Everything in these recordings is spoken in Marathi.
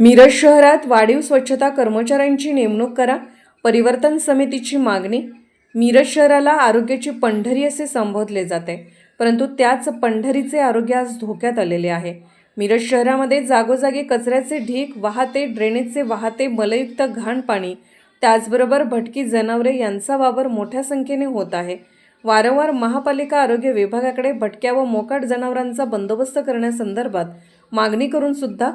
मिरज शहरात वाढीव स्वच्छता कर्मचाऱ्यांची नेमणूक करा परिवर्तन समितीची मागणी. मिरज शहराला आरोग्याची पंढरी असे संबोधले जाते परंतु त्याच पंढरीचे आरोग्य आज धोक्यात आलेले आहे. मिरज शहरामध्ये जागोजागी कचऱ्याचे ढीक वाहते ड्रेनेजचे वाहते मलयुक्त घाण पाणी त्याचबरोबर भटकी जनावरे यांचा वापर मोठ्या संख्येने होत आहे. वारंवार महापालिका आरोग्य विभागाकडे भटक्या व मोकाट जनावरांचा बंदोबस्त करण्यासंदर्भात मागणी करून सुद्धा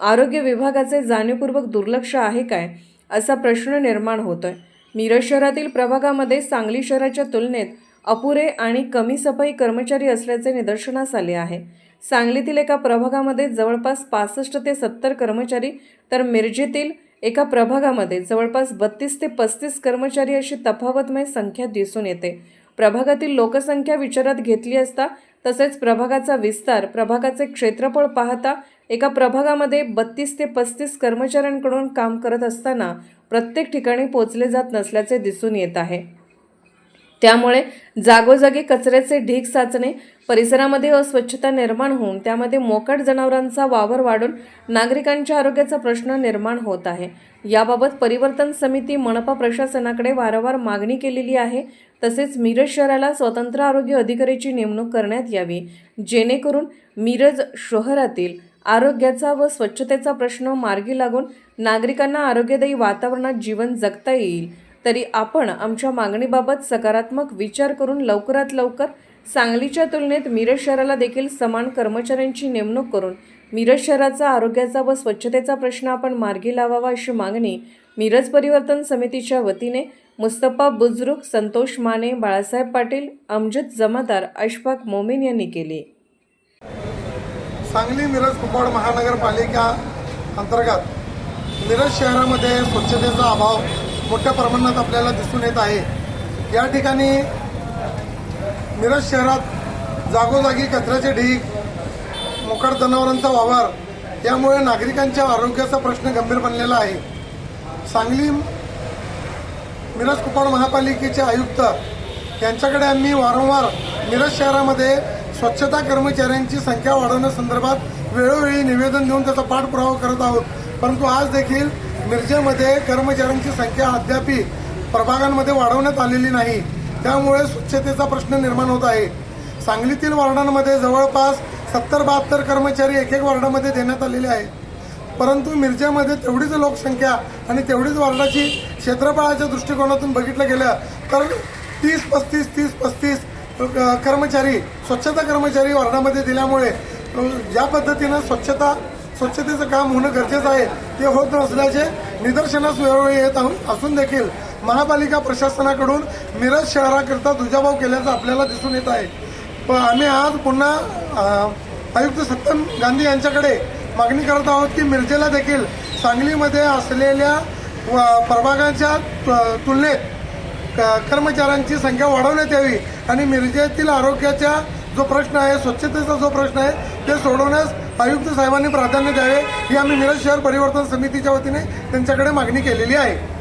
आरोग्य विभागाचे जाणीवपूर्वक दुर्लक्ष आहे काय असा प्रश्न निर्माण होतोय. मिरज शहरातील प्रभागामध्ये सांगली शहराच्या तुलनेत अपुरे आणि कमी सफाई कर्मचारी असल्याचे निदर्शनास आले आहे. सांगलीतील एका प्रभागामध्ये जवळपास पासष्ट ते सत्तर कर्मचारी तर मिरजेतील एका प्रभागामध्ये जवळपास बत्तीस ते पस्तीस कर्मचारी अशी तफावतमय संख्या दिसून येते. प्रभागातील लोकसंख्या विचारात घेतली असता तसेच प्रभागाचा विस्तार प्रभागाचे क्षेत्रफळ पाहता एका प्रभागामध्ये बत्तीस ते पस्तीस कर्मचाऱ्यांकडून काम करत असताना प्रत्येक ठिकाणी पोचले जात नसल्याचे दिसून येत आहे. त्यामुळे जागोजागी कचऱ्याचे ढीक साचणे परिसरामध्ये अस्वच्छता निर्माण होऊन त्यामध्ये मोकाट जनावरांचा वावर वाढून नागरिकांच्या आरोग्याचा प्रश्न निर्माण होत आहे. याबाबत परिवर्तन समिती मनपा प्रशासनाकडे वारंवार मागणी केलेली आहे. तसेच मिरज शहराला स्वतंत्र आरोग्य अधिकारीची नेमणूक करण्यात यावी जेणेकरून मिरज शहरातील आरोग्याचा व स्वच्छतेचा प्रश्न मार्गी लागून नागरिकांना आरोग्यदायी वातावरणात जीवन जगता येईल. तरी आपण आमच्या मागणीबाबत सकारात्मक विचार करून लवकरात लवकर सांगलीच्या तुलनेत मिरज शहराला देखील समान कर्मचाऱ्यांची नेमणूक करून मिरज शहराचा आरोग्याचा व स्वच्छतेचा प्रश्न आपण मार्गी लावावा अशी मागणी मिरज परिवर्तन समितीच्या वतीने मुस्तफा बुजरुक संतोष माने बाळासाहेब पाटील अमजद जमादार अशफाक मोमीन यांनी केली. सांगली मिरज कुपवाड महानगरपालिका अंतर्गत मिरज शहरामध्ये स्वच्छतेचा अभाव मोठ्या प्रमाणात आपल्याला दिसून येत आहे. या ठिकाणी मिरज शहरात जागोजागी कचऱ्याचे ढीक मोकाट जनावरांचा वावर यामुळे नागरिकांच्या आरोग्याचा प्रश्न गंभीर बनलेला आहे. सांगली मिरज कुपवाड महापालिकेचे आयुक्त यांच्याकडे आम्ही वारंवार मिरज शहरामध्ये स्वच्छता कर्मचाऱ्यांची संख्या वाढवण्यासंदर्भात वेळोवेळी निवेदन देऊन त्याचा पाठपुरावा करत आहोत. परंतु आज देखील मिरजेमध्ये कर्मचाऱ्यांची संख्या अद्याप प्रभागांमध्ये वाढवण्यात आलेली नाही. त्यामुळे स्वच्छतेचा प्रश्न निर्माण होत आहे. सांगलीतील वॉर्डांमध्ये जवळपास सत्तर बहात्तर कर्मचारी एक एक वॉर्डामध्ये देण्यात आलेले आहेत. परंतु मिरजेमध्ये तेवढीच लोकसंख्या आणि तेवढीच वार्डाची क्षेत्रफळाच्या दृष्टिकोनातून बघितलं गेलं तर तीस पस्तीस तीस पस्तीस कर्मचारी स्वच्छता कर्मचारी वार्डामध्ये दिल्यामुळे ज्या पद्धतीनं स्वच्छता स्वच्छतेचं काम होणं गरजेचं आहे ते होत नसल्याचे निदर्शनास वेळोवेळी येत असून देखील महापालिका प्रशासनाकडून मिरज शहराकरता दुजाभाव केल्याचं आपल्याला दिसून येत आहे. प- आम्ही आज पुन्हा आयुक्त सत्यम गांधी यांच्याकडे मागणी करत आहोत की मिरजेला देखील सांगलीमध्ये असलेल्या व- प्रभागाच्या तुलनेत कर्मचाऱ्यांची संख्या वाढवण्यात यावी आणि मिरजेतील आरोग्याचा जो प्रश्न आहे स्वच्छतेचा जो प्रश्न आहे ते सोडवण्यास आयुक्त साहेबांनी प्राधान्य द्यावे. ही आम्ही मिरज शहर परिवर्तन समितीच्या वतीने त्यांच्याकडे मागणी केलेली आहे.